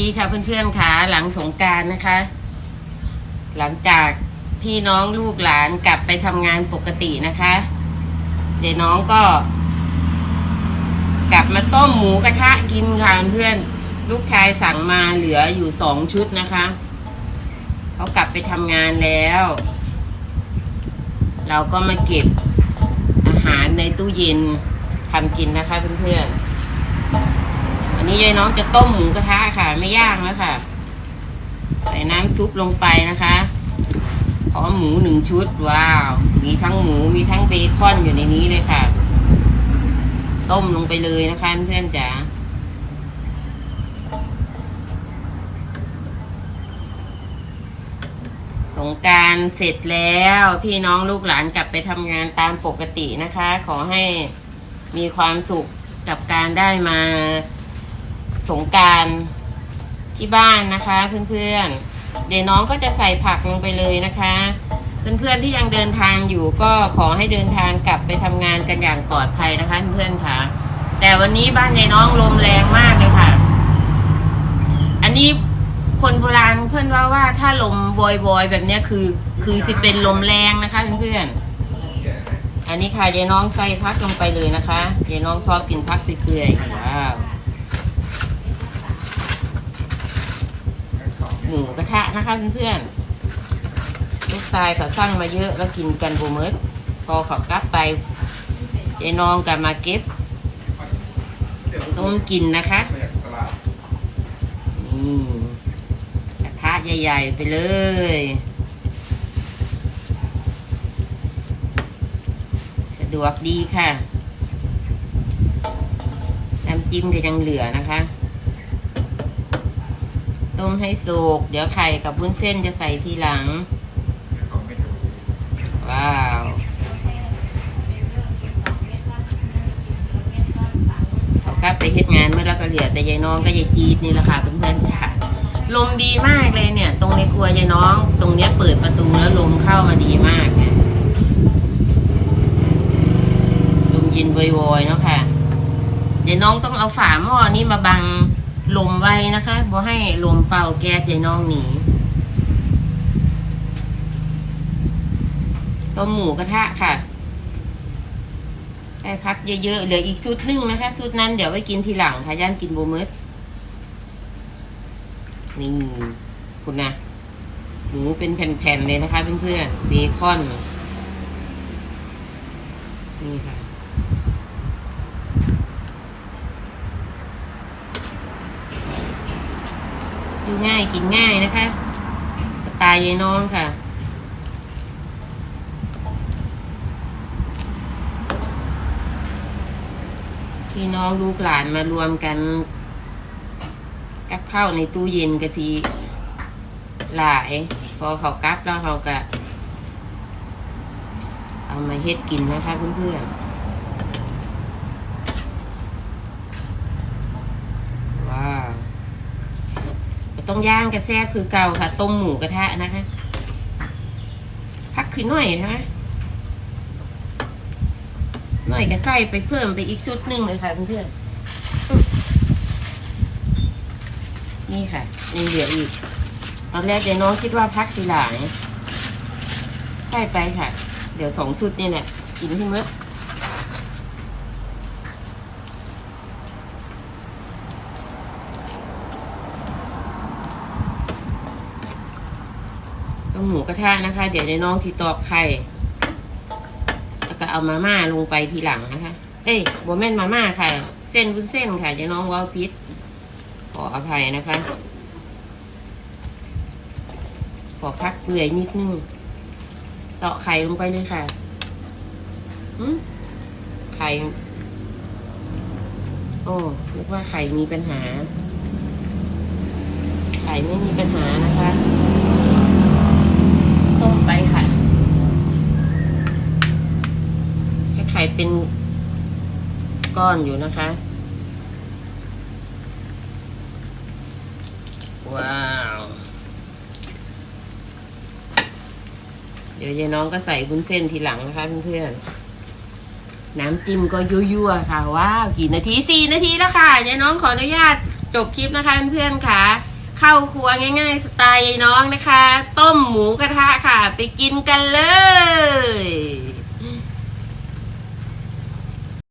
ดีค่ะเพื่อนๆค่ะหลังสงการนะคะ หลังจากพี่น้องลูกหลานกลับไปทำงานปกตินะคะ เจ๊น้องก็ กลับมาต้มหมูกระทะกินค่ะเพื่อนลูกชายสั่งมาเหลืออยู่สองชุดนะคะเขากลับไปทำงานแล้ว เราก็มาเก็บอาหารในตู้เย็นทำกินนะคะเพื่อนๆ นี้ยายน้องจะต้มหมูกระทะค่ะ ไม่ย่างแล้วค่ะ ใส่น้ำซุปลงไปนะคะพร้อมหมูหนึ่งชุด ว้าว มีทั้งหมูมีทั้งเบคอนอยู่ในนี้เลยค่ะ ต้มลงไปเลยนะคะเพื่อนๆจ๋าสงการเสร็จแล้วพี่น้องลูกหลานกลับไปทำงานตามปกตินะคะ ขอให้มีความสุขกับการได้มา สงการที่บ้านนะคะเพื่อนๆ เดี๋ยวน้องก็จะใส่ผักลงไปเลยนะคะ เพื่อนๆที่ยังเดินทางอยู่ก็ขอให้เดินทางกลับไปทำงานกันอย่างปลอดภัยนะคะเพื่อนๆค่ะ แต่วันนี้บ้านยายน้องลมแรงมากเลยค่ะ อันนี้คนโบราณเพื่อนว่าว่าถ้าลมวอยๆ แบบนี้คือ คือสิเป็นลมแรงนะคะเพื่อนๆ อันนี้ค่ะยายน้องใส่พักลงไปเลยนะคะยายน้องชอบกินพักเปื่อยๆว้าวหมูกระทะ นะคะเพื่อนๆลูกชายเขาสั่งมาเยอะแล้วกินกันบเมิดพอเขากลับไปยายน้องก็มาเก็บต้มกินนะคะนี่กระทะใหญ่ ๆ ไปเลยสะดวกดีค่ะน้ำจิ้มก็ยังเหลือนะคะ ต้มให้สุก เดี๋ยวไข่กับวุ้นเส้นจะใส่ทีหลัง ว้าว เขากลับไปเฮ็ดงานเมื่อแล้วก็เหลือแต่ยายน้องก็ยายจีดนี่แหละค่ะเพื่อนๆจ้ะลมดีมากเลยเนี่ย ตรงในครัวยายน้อง ตรงเนี้ยเปิดประตูแล้วลมเข้ามาดีมากเนี่ยลมเย็นวอยๆเนาะค่ะยายน้องต้องเอาฝาหม้อนี้มาบัง ลมไว้นะคะบ่ให้ลมเป่าแก๊สยายน้องหนีต้มหมูกระทะค่ะใช่พักเยอะๆ เหลืออีกชุดนึงนะคะชุดนั้นเดี๋ยวไว้กินทีหลังค่ะย่านกินโบมิดนี่คุณนะหมูเป็นแผ่นๆเลยนะคะเพื่อนๆเบคอน นี่ค่ะ ดูง่ายกินง่ายนะคะ สไตล์ยายน้องค่ะ พี่น้องลูกหลานมารวมกัน กับข้าวในตู้เย็นกะทีหลาย พอเขากลับแล้วเขาก็เอามาเฮ็ดกินนะคะเพื่อนๆว้าว ต้องย่างกระแซบคือเก่าค่ะ ต้มหมูกระทะนะคะ พักคือหน่อยใช่ไหมหน่อยก็ใส่ไปเพิ่มไปอีกชุดหนึ่งเลยค่ะเพื่อนๆนี่ค่ะยังเหลืออีก ตอนแรกเดี๋ยวน้องคิดว่าพักสีหลายใส่ไปค่ะ เดี๋ยวสองชุดนี่แหละกินที่มื้อ ต้มหมูกระทะนะคะ เดี๋ยวเดี๋ยวน้องที่ตอกไข่แล้วก็เอามาม่าลงไปทีหลังนะคะ เอ้ยบัวแม่นมาม่าค่ะ เส้นวุ้นเส้นค่ะเดี๋ยวน้องว้าวพิษขออภัยนะคะ ขอพักเปื่อยนิดนึงตาะไข่ลงไปเลยค่ะไข่ โอ้นึกว่าไข่มีปัญหา ไข่ไม่มีปัญหา ก้อนอยู่นะคะ ว้าว เดี๋ยวยายน้องก็ใส่บุ้นเส้นทีหลังนะคะเพื่อนๆ น้ำจิ้มก็ยั่วๆค่ะ ว้าว กี่นาทีสี่นาทีแล้วค่ะยายน้องขออนุญาตจบคลิปนะคะเพื่อนๆค่ะเข้าครัวง่ายๆ สไตล์ยายน้องนะคะ ต้มหมูกระทะค่ะ ไปกินกันเลย